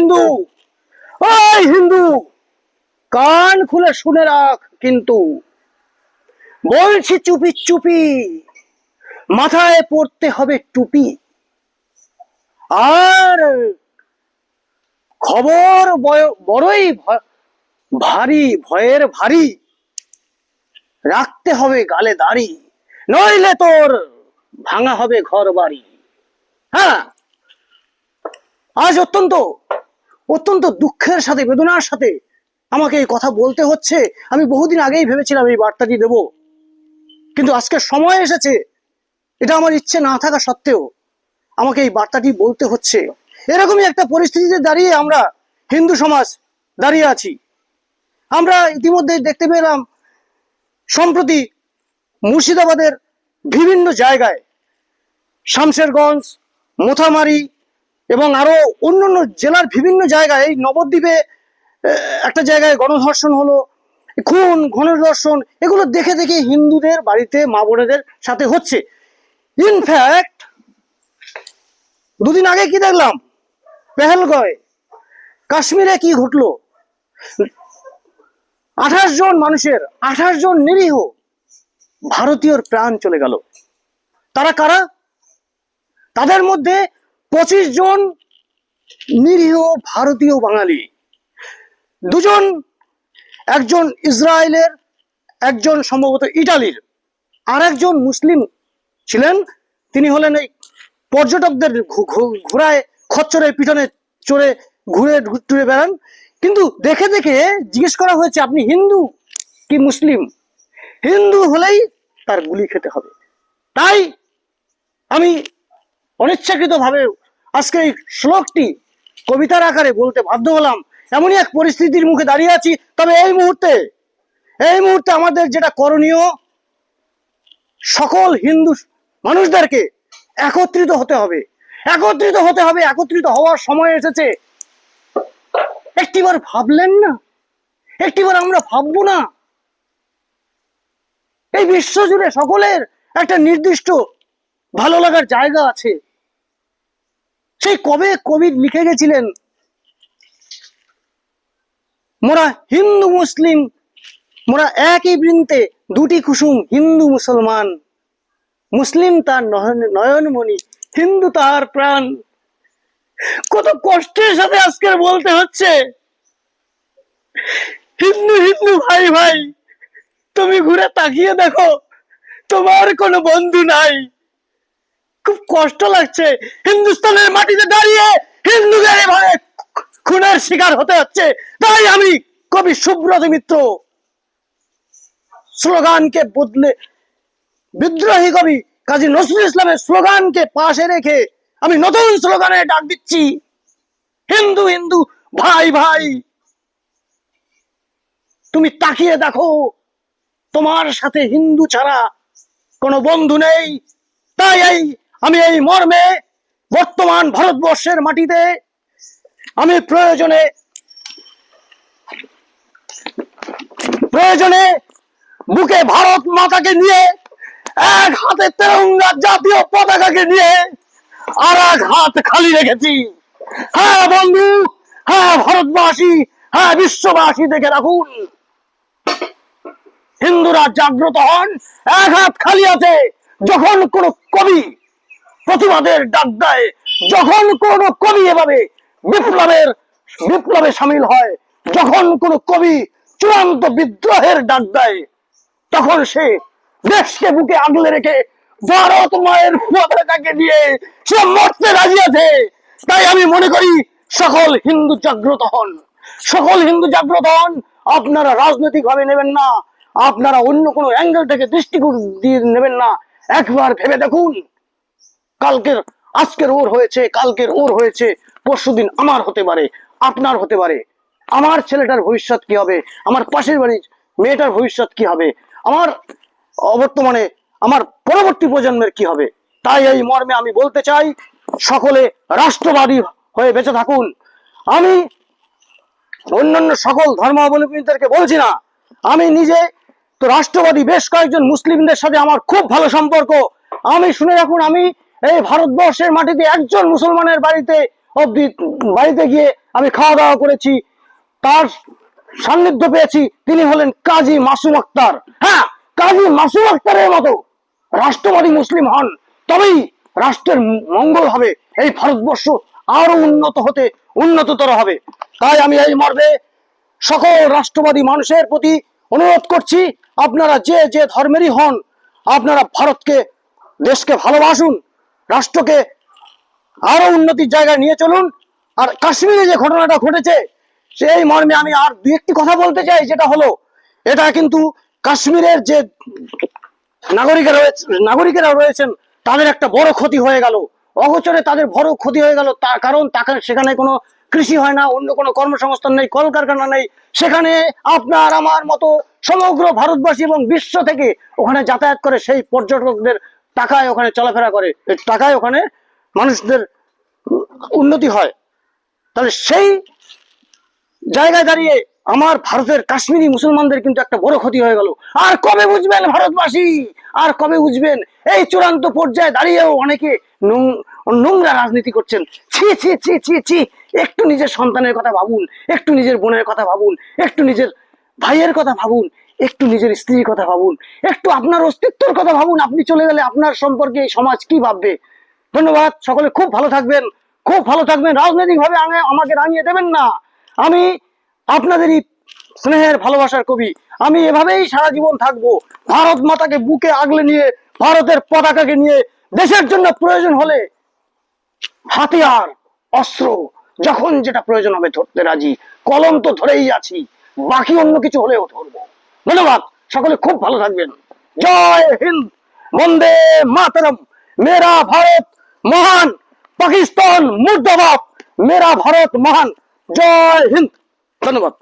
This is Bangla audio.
হিন্দু। ওই হিন্দু, কান খুলে শুনে রাখ কিন্তু। বলছি চুপি চুপি, মাথায় পড়তে হবে টুপি। আর খবর বড়ই ভারী, ভয়ের ভারী। রাখতে হবে গালে দাড়ি, নইলে তোর ভাঙা হবে ঘর বাড়ি হ্যাঁ আজ অত্যন্ত অত্যন্ত দুঃখের সাথে, বেদনার সাথে আমাকে এই কথা বলতে হচ্ছে। আমি বহুদিন আগেই ভেবেছিলাম এই বার্তাটি দেব। কিন্তু আজকে সময় এসেছে। এটা আমার ইচ্ছে না থাকা সত্ত্বেও আমাকে এই বার্তাটি বলতে হচ্ছে। এরকমই একটা পরিস্থিতিতে দাঁড়িয়ে আমরা হিন্দু সমাজ দাঁড়িয়ে আছি। আমরা ইতিমধ্যে দেখতে পেলাম, সম্প্রতি মুর্শিদাবাদের বিভিন্ন জায়গায়, শামশেরগঞ্জ, মোথামারি এবং আরও অন্যান্য জেলার বিভিন্ন জায়গায় এই নবদ্বীপে একটা জায়গায় গণধর্ষণ হলো, খুন গণধর্ষণ এগুলো দেখে দেখে হিন্দুদের বাড়িতে মা বোনেদের সাথে হচ্ছে। ইনফ্যাক্ট দুদিন আগে কি দেখলাম? পেহেলগয় কাশ্মীরে কি ঘটলো? আঠাশ জন মানুষের, আঠাশ জন নিরীহ ভারতীয়র প্রাণ চলে গেল। তারা কারা? তাদের মধ্যে পঁচিশ জন নিরীহ ভারতীয় বাঙালি। দুজন একজন ইসরায়েলের, একজন সম্ভবত ইটালির। আর একজন মুসলিম ছিলেন। তিনি হলেন এই পর্যটকদের ঘু- ঘু- ঘোড়ায়, খচ্চরের পিছনে চড়ে ঘুরে টুরে বেড়ান। কিন্তু দেখে দেখে জিজ্ঞেস করা হয়েছে, আপনি হিন্দু কি মুসলিম? হিন্দু হলেই তার গুলি খেতে হবে। তাই আমি অনিচ্ছাকৃত ভাবে আজকে এই শ্লোকটি কবিতার আকারে বলতে বাধ্য হলাম। এমনই এক পরিস্থিতির মুখে দাঁড়িয়ে আছি, তবে এই মুহূর্তে এই মুহূর্তে আমাদের যেটা করণীয়, সকল হিন্দু মানুষদেরকে একত্রিত হতে হবে। একত্রিত হতে হবে, একত্রিত হওয়ার সময় এসেছে। একটিবার ভাবলেন না? একটিবার আমরা ভাববো না? এই বিশ্বজুড়ে সকলের একটা নির্দিষ্ট ভালো লাগার জায়গা আছে। সেই কবে কবি লিখে গেছিলেন? মোরা হিন্দু মুসলিম, মোরা একই বৃন্তে দুটি কুসুম হিন্দু মুসলমান। মুসলিম তার নয়ন- নয়নমণি, হিন্দু তার প্রাণ। কত কষ্টের সাথে আজকে বলতে হচ্ছে। হিন্দু হিন্দু, ভাই ভাই, তুমি ঘুরে তাকিয়ে দেখো, তোমার কোনো বন্ধু নাই। খুব কষ্ট লাগছে। হিন্দুস্তানের মাটিতে দাঁড়িয়ে হিন্দুদের এভাবে খুনের শিকার হতে হচ্ছে। তাই আমি কবি সুব্রত মিত্র স্লোগানকে বদলে বিদ্রোহী কবি কাজী নজরুল ইসলামের স্লোগানকে পাশে রেখে আমি নতুন স্লোগানে ডাক দিচ্ছি। হিন্দু হিন্দু, ভাই ভাই, তুমি তাকিয়ে দেখো, তোমার সাথে হিন্দু ছাড়া কোনো বন্ধু নেই। তাই এই আমি এই মর্মে বর্তমান ভারতবর্ষের মাটিতে আমি প্রয়োজনে প্রয়োজনে বুকে ভারত মাতাকে নিয়ে, এক হাতে তেরঙ্গা জাতীয় পতাকাকে নিয়ে আর এক হাত খালি রেখেছি। হ্যাঁ বন্ধু হ্যাঁ ভারতবাসী হ্যাঁ বিশ্ববাসী, দেখে রাখুন। হিন্দুরা জাগ্রত হন, এক হাত খালি আছে, যখন কোন কবি প্রতিবাদের ডাক দেয় যখন কোন কবি এভাবে বিপ্লবের, বিপ্লবে সামিল হয়, যখন কোন কবি চূড়ান্ত বিদ্রোহের ডাক দেয়, তখন সে দেশকে বুকে আগলে রেখে ভারত মায়ের পতাকাকে নিয়ে সে মরতে রাজি আছে। তাই আমি মনে করি সকল হিন্দু জাগ্রত হন। সকল হিন্দু জাগ্রত হন। আপনারা রাজনৈতিক ভাবে নেবেন না। আপনারা অন্য কোনো অ্যাঙ্গেল থেকে দৃষ্টিকোণ দিয়ে নেবেন না। একবার ভেবে দেখুন। কালকের, আজকের ওর হয়েছে, কালকের ওর হয়েছে, পরশুদিন আমার হতে পারে, আপনার হতে পারে। আমার ছেলেটার ভবিষ্যৎ কি হবে? আমার পাশের বাড়ির মেয়েটার ভবিষ্যৎ কি হবে? আমার অবর্তমানে আমার পরবর্তী প্রজন্মের কি হবে? তাই এই মর্মে আমি বলতে চাই, সকলে রাষ্ট্রবাদী হয়ে বেঁচে থাকুন। আমি অন্যান্য সকল ধর্মাবলম্বীদেরকে বলছি না, আমি নিজে তো রাষ্ট্রবাদী বেশ কয়েকজন মুসলিমদের সাথে আমার খুব ভালো সম্পর্ক। আমি শুনে রাখুন, আমি এই ভারতবর্ষের মাটিতে একজন মুসলমানের বাড়িতে অব্দি বাড়িতে গিয়ে আমি খাওয়া দাওয়া করেছি, তার সান্নিধ্য পেয়েছি, তিনি হলেন কাজী মাসুম আক্তার। হ্যাঁ কাজী মাসুম আক্তারের মতো রাষ্ট্রবাদী মুসলিম হন, তবেই রাষ্ট্রের মঙ্গল হবে, এই ভারতবর্ষ আরও উন্নত হতে উন্নততর হবে। তাই আমি এই মর্মে সকল রাষ্ট্রবাদী মানুষের প্রতি অনুরোধ করছি, আপনারা যে যে ধর্মেরই হন, আপনারা ভারতকে, দেশকে ভালোবাসুন রাষ্ট্রকে আরও উন্নতির জায়গায় নিয়ে চলুন। আর কাশ্মীরে যে ঘটনাটা ঘটেছে, সেই মর্মে আমি আর দু একটি কথা বলতে চাই, যেটা হলো, এটা কিন্তু কাশ্মীরের যে নাগরিকেরা রয়েছে, নাগরিকেরা রয়েছেন, তাদের একটা বড় ক্ষতি হয়ে গেল। অগোচরে তাদের বড় ক্ষতি হয়ে গেল, তার কারণ তাকে সেখানে কোনো কৃষি হয় না, অন্য কোনো কর্মসংস্থান নেই, কলকারখানা নেই। সেখানে আপনার আমার মতো সমগ্র ভারতবাসী এবং বিশ্ব থেকে ওখানে যাতায়াত করে সেই পর্যটকদের টাকায় ওখানে চলাফেরা করে টাকায় ওখানে মানুষদের উন্নতি হয়। তাহলে সেই জায়গায় দাঁড়িয়ে আমার ভারতের কাশ্মীরি মুসলমানদের কিন্তু একটা বড় ক্ষতি হয়ে গেল। আর কবে বুঝবেন ভারতবাসী? আর কবে বুঝবেন? এই চূড়ান্ত পর্যায়ে দাঁড়িয়েও অনেকে নোংরা রাজনীতি করছেন। ছি ছি ছি ছি ছি, একটু নিজের সন্তানের কথা ভাবুন, একটু নিজের বোনের কথা ভাবুন, একটু নিজের ভাইয়ের কথা ভাবুন। একটু নিজের স্ত্রীর কথা ভাবুন। একটু আপনার অস্তিত্বর কথা ভাবুন। আপনি চলে গেলে আপনার সম্পর্কে এই সমাজ কি ভাববে? ধন্যবাদ। সকলে খুব ভালো থাকবেন। খুব ভালো থাকবেন। রাজনৈতিক ভাবে আমাকে রাঙিয়ে দেবেন না। আমি আপনাদেরই স্নেহের, ভালোবাসার কবি। আমি এভাবেই সারা জীবন থাকব। ভারত মাতাকে বুকে আগলে নিয়ে, ভারতের পতাকাকে নিয়ে, দেশের জন্য প্রয়োজন হলে হাতিয়ার, অস্ত্র, যখন যেটা প্রয়োজন হবে ধরতে রাজি। কলম তো ধরেই আছি। বাকি অন্য কিছু হলেও ধরবো। ধন্যবাদ। সকলে খুব ভালো থাকবেন। জয় হিন্দ। বন্দে মাতরম। মেরা ভারত মহান। পাকিস্তান মুর্দাবাদ। মেরা ভারত মহান। জয় হিন্দ। ধন্যবাদ।